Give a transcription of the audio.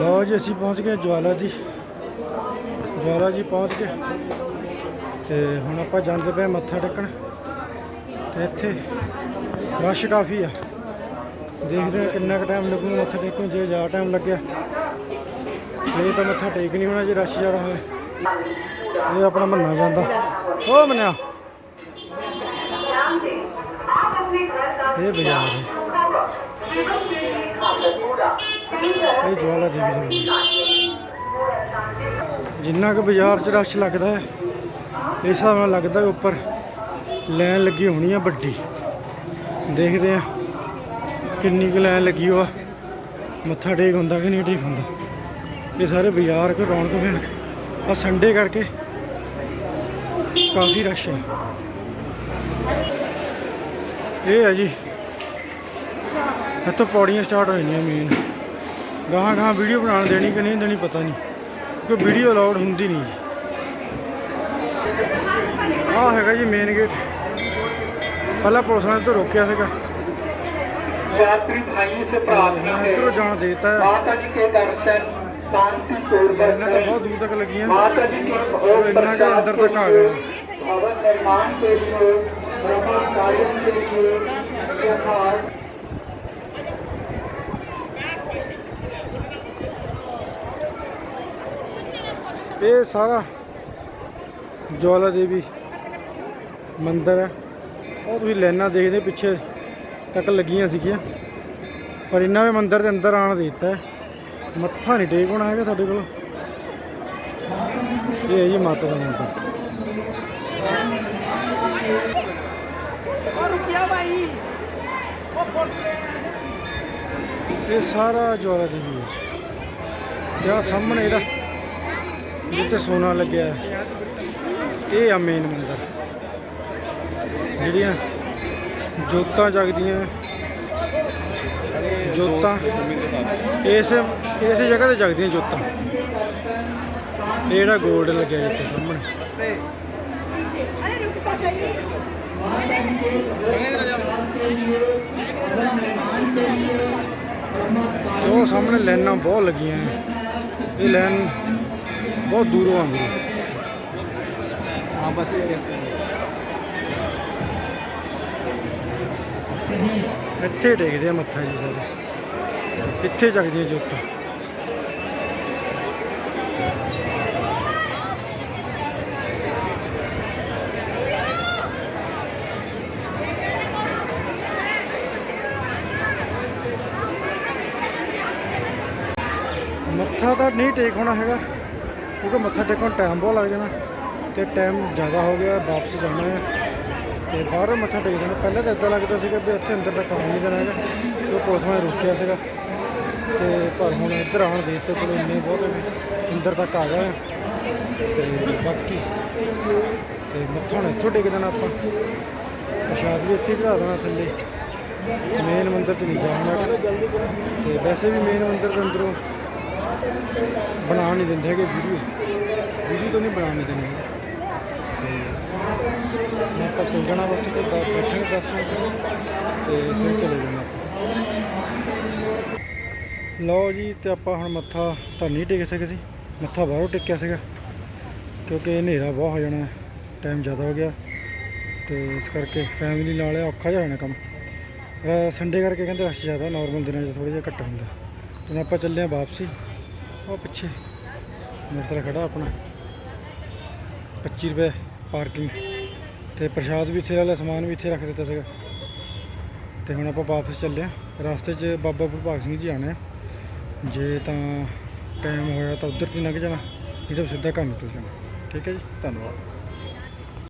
ਲਓ ਜੀ, ਅਸੀਂ ਪਹੁੰਚ ਗਏ ਜਵਾਲਾ ਜੀ। ਜਵਾਲਾ ਜੀ ਪਹੁੰਚ ਗਏ। ਤੇ ਹੁਣ ਆਪਾਂ ਜਾਂਦੇ ਪਏ ਮੱਥਾ ਟੇਕਣ। ਤੇ ਇੱਥੇ ਰਸ਼ ਕਾਫੀ ਆ। ਦੇਖਦੇ ਹਾਂ ਕਿੰਨਾ ਕੁ ਟਾਈਮ ਲੱਗੂਗਾ ਮੱਥਾ ਟੇਕਣ, ਜੇ ਜ਼ਿਆਦਾ ਟਾਈਮ ਲੱਗਿਆ। ਇਹ ਤਾਂ ਮੱਥਾ ਟੇਕ ਨਹੀਂ ਹੋਣਾ ਜੇ ਰਸ਼ ਜ਼ਿਆਦਾ ਹੋਵੇ। ਇਹ ਆਪਣਾ ਮੰਨਾ ਜਾਂਦਾ। ਉਹ ਮੰਨਿਆ। ਇਹ ਬਾਜ਼ਾਰ ਹੈ। ਇਹ ਜਵਾਲਾ ਦੇਵੀ ਜਿੰਨਾ ਕੁ ਬਾਜ਼ਾਰ 'ਚ ਰਸ਼ ਲੱਗਦਾ ਹੈ, ਇਸ ਹਿਸਾਬ ਨਾਲ ਲੱਗਦਾ ਉੱਪਰ ਲਾਈਨ ਲੱਗੀ ਹੋਣੀ ਆ ਵੱਡੀ। ਦੇਖਦੇ ਆ ਕਿੰਨੀ ਕੁ ਲਾਈਨ ਲੱਗੀ ਹੋਆ। ਮੱਥਾ ਟੇਕ ਹੁੰਦਾ ਕਿ ਨਹੀਂ ਟੇਕ ਹੁੰਦਾ। ਇਹ ਸਾਰੇ ਬਾਜ਼ਾਰ ਕੋ ਰੌਣਕ ਭੈਣ ਆ ਸੰਡੇ ਕਰਕੇ ਕਾਫੀ ਰਸ਼ ਹੈ। ਇਹ ਹੈ ਜੀ, ਇੱਥੋਂ ਪੌੜੀਆਂ ਸਟਾਰਟ ਹੋ ਜਾਂਦੀਆਂ ਮੇਨ ਗਾਹਾਂ ਗਾਹਾਂ ਵੀਡੀਓ ਬਣਾਉਣ ਦੇਣੀ ਕਿ ਨਹੀਂ ਦੇਣੀ ਪਤਾ ਨਹੀਂ ਕਿਉਂਕਿ ਵੀਡੀਓ ਅਲਾਉਡ ਹੁੰਦੀ ਨਹੀਂ ਆਹ ਹੈਗਾ ਜੀ ਮੇਨ ਗੇਟ ਪਹਿਲਾਂ ਪੁਲਿਸ ਨੇ ਤੋਂ ਰੋਕਿਆ ਸੀਗਾ यात्री भाइयों से प्रार्थना है ਇੱਧਰੋਂ ਜਾਣ ਦੇਤਾ ਹੈ माता जी के दर्शन शांति पूर्वक ਇਹਨਾਂ ਤਾਂ करें ਬਹੁਤ ਦੂਰ ਤੱਕ ਲੱਗੀਆਂ माता जी के और भोग इतना का प्रसाद अंदर के तक आ गया। लिए भवन निर्माण के लिए भवन कार्य के लिए ਇਹ ਸਾਰਾ ਜਵਾਲਾ ਦੇਵੀ ਮੰਦਿਰ ਹੈ। ਉਹ ਤੁਸੀਂ ਲਾਈਨਾਂ ਦੇਖਦੇ ਪਿੱਛੇ ਤੱਕ ਲੱਗੀਆਂ ਸੀਗੀਆਂ। ਪਰ ਇਹਨਾਂ ਨੇ ਮੰਦਿਰ ਦੇ ਅੰਦਰ ਆਣ ਦਿੱਤਾ। ਮੱਥਾ ਨਹੀਂ ਟੇਕ ਹੋਣਾ ਹੈਗਾ ਸਾਡੇ ਕੋਲ। ਇਹ ਹੈ ਜੀ ਮਾਤਾ ਦਾ ਮੰਦਿਰ। ਇਹ ਸਾਰਾ ਜਵਾਲਾ ਦੇਵੀ ਹੈ। ਆਹ ਸਾਹਮਣੇ ਇਹਦਾ ਜਿੱਥੇ ਸੋਨਾ ਲੱਗਿਆ ਇਹ ਆ ਮੇਨ ਮੰਦਰ। ਜਿਹੜੀਆਂ ਜੋਤਾਂ ਜਗਦੀਆਂ ਜੋਤਾਂ। ਇਸ ਇਸ ਜਗ੍ਹਾ ਤੇ ਜਗਦੀਆਂ ਜੋਤਾਂ। ਇਹ ਜਿਹੜਾ 골ਡ ਲੱਗਿਆ ਇੱਥੇ ਸਾਹਮਣੇ। ਅਰੇ ਉਹ ਸਾਹਮਣੇ ਲਾਈਨਾਂ ਬਹੁਤ ਲੱਗੀਆਂ ਇਹ ਲੈਣ ਬਹੁਤ ਦੂਰੋਂ ਆਉਂਦੀ ਹੈ ਇੱਥੇ ਟੇਕਦੇ ਆ ਮੱਥਾ ਜੀ ਸਾਰੇ ਇੱਥੇ ਜਗਦੀਆਂ ਜੋਤਾਂ ਮੱਥਾ ਤਾਂ ਨਹੀਂ ਟੇਕ ਹੋਣਾ ਹੈਗਾ ਕਿਉਂਕਿ ਮੱਥਾ ਟੇਕਣ ਟਾਈਮ ਬਹੁਤ ਲੱਗ ਜਾਣਾ ਤੇ ਟਾਈਮ ਜ਼ਿਆਦਾ ਹੋ ਗਿਆ, ਵਾਪਸ ਜਾਣਾ ਹੈ ਤੇ ਬਾਹਰੋਂ ਮੱਥਾ ਟੇਕ ਦੇਣਾ ਪਹਿਲਾਂ ਤਾਂ ਇਦਾਂ ਲੱਗਦਾ ਸੀਗਾ ਵੀ ਇੱਥੇ ਅੰਦਰ ਤੱਕ ਆਉਣ ਨਹੀਂ ਦੇਣਾ ਹੈਗਾ ਕਿਉਂਕਿ ਪੁਲਿਸ ਨੇ ਰੋਕਿਆ ਸੀਗਾ ਤੇ ਪਰ ਹੁਣ ਇੱਧਰ ਆਉਣ ਦੇ ਦਿੱਤੇ, ਚਲੋ ਇੰਨੇ ਬਹੁਤ ਨੇ, ਅੰਦਰ ਤੱਕ ਆ ਗਏ ਹਾਂ। ਤੇ ਬਾਕੀ ਤੇ ਮੱਥਾ ਹੁਣ ਇੱਥੋਂ ਟੇਕ ਦੇਣਾ ਆਪਾਂ ਪ੍ਰਸ਼ਾਦ ਵੀ ਇੱਥੇ ਹੀ ਦੇਣਾ ਥੱਲੇ ਮੇਨ ਮੰਦਿਰ ਚ ਨਹੀਂ ਜਾਣਾ ਹੈਗਾ। ਤੇ ਵੈਸੇ ਵੀ ਮੇਨ ਮੰਦਿਰ ਦੇ ਅੰਦਰੋਂ ਬਣਾ ਨਹੀਂ ਦਿੰਦੇ ਹੈਗੇ ਵੀਡੀਓ ਵੀਡੀਓ ਤਾਂ ਨਹੀਂ ਬਣਾ ਨਹੀਂ ਦਿੰਦੇ। ਹੈਗੇ। ਤੇ ਆਪਾਂ ਚੱਲ ਜਾਣਾ ਬਸ ਤੇ ਦ- ਬੈਠਾਂਗੇ 10 ਮਿੰਟ। ਤੇ ਫਿਰ ਚਲੇ ਜਾਣਾ ਆਪਾਂ। ਲਓ ਜੀ, ਤੇ ਆਪਾਂ ਹੁਣ ਮੱਥਾ ਤਾਂ ਨਹੀਂ ਟੇਕ ਸਕੇ ਸੀ। ਮੱਥਾ ਬਾਹਰੋਂ ਟੇਕਿਆ ਸੀਗਾ। ਕਿਉਂਕਿ ਹਨੇਰਾ ਬਹੁਤ ਹੋ ਜਾਣਾ ਟਾਈਮ ਜ਼ਿਆਦਾ ਹੋ ਗਿਆ। ਤੇ ਇਸ ਕਰਕੇ ਫੈਮਿਲੀ ਨਾਲ ਔਖਾ ਜਿਹਾ ਹੋਣਾ ਕੰਮ। ਸੰਡੇ ਕਰਕੇ ਕਹਿੰਦੇ ਰਸ਼ ਜ਼ਿਆਦਾ ਨਾਰਮਲ ਦਿਨਾਂ 'ਚ ਥੋੜਾ ਜਿਹਾ ਘੱਟ ਹੁੰਦਾ। ਤੇ ਹੁਣ ਆਪਾਂ ਚੱਲੇ ਹਾਂ ਵਾਪਸੀ। ਉਹ ਪਿੱਛੇ। ਮੋਟਰਸਾਈਕਲ ਖੜਾ ਆਪਣਾ। 25 ਰੁਪਏ ਪਾਰਕਿੰਗ ਤੇ ਪ੍ਰਸ਼ਾਦ ਵੀ ਇੱਥੇ ਲੈ ਲਿਆ ਸਮਾਨ ਵੀ ਇੱਥੇ ਰੱਖ ਦਿੱਤਾ ਸੀਗਾ। ਤੇ ਹੁਣ ਆਪਾਂ ਵਾਪਸ ਚੱਲੇ ਹਾਂ। ਰਸਤੇ 'ਚ ਬਾਬਾ ਭਗਤ ਸਿੰਘ ਜੀ ਆਣਾ ਹੈ। ਜੇ ਤਾਂ ਟਾਈਮ ਹੋਇਆ ਤਾਂ ਉਧਰ ਦੀ ਲੰਘ ਜਾਣਾ। ਨਹੀਂ ਤਾਂ ਸਿੱਧਾ ਘਰ ਨੂੰ ਚਲ ਜਾਣਾ। ਠੀਕ ਹੈ ਜੀ? ਧੰਨਵਾਦ।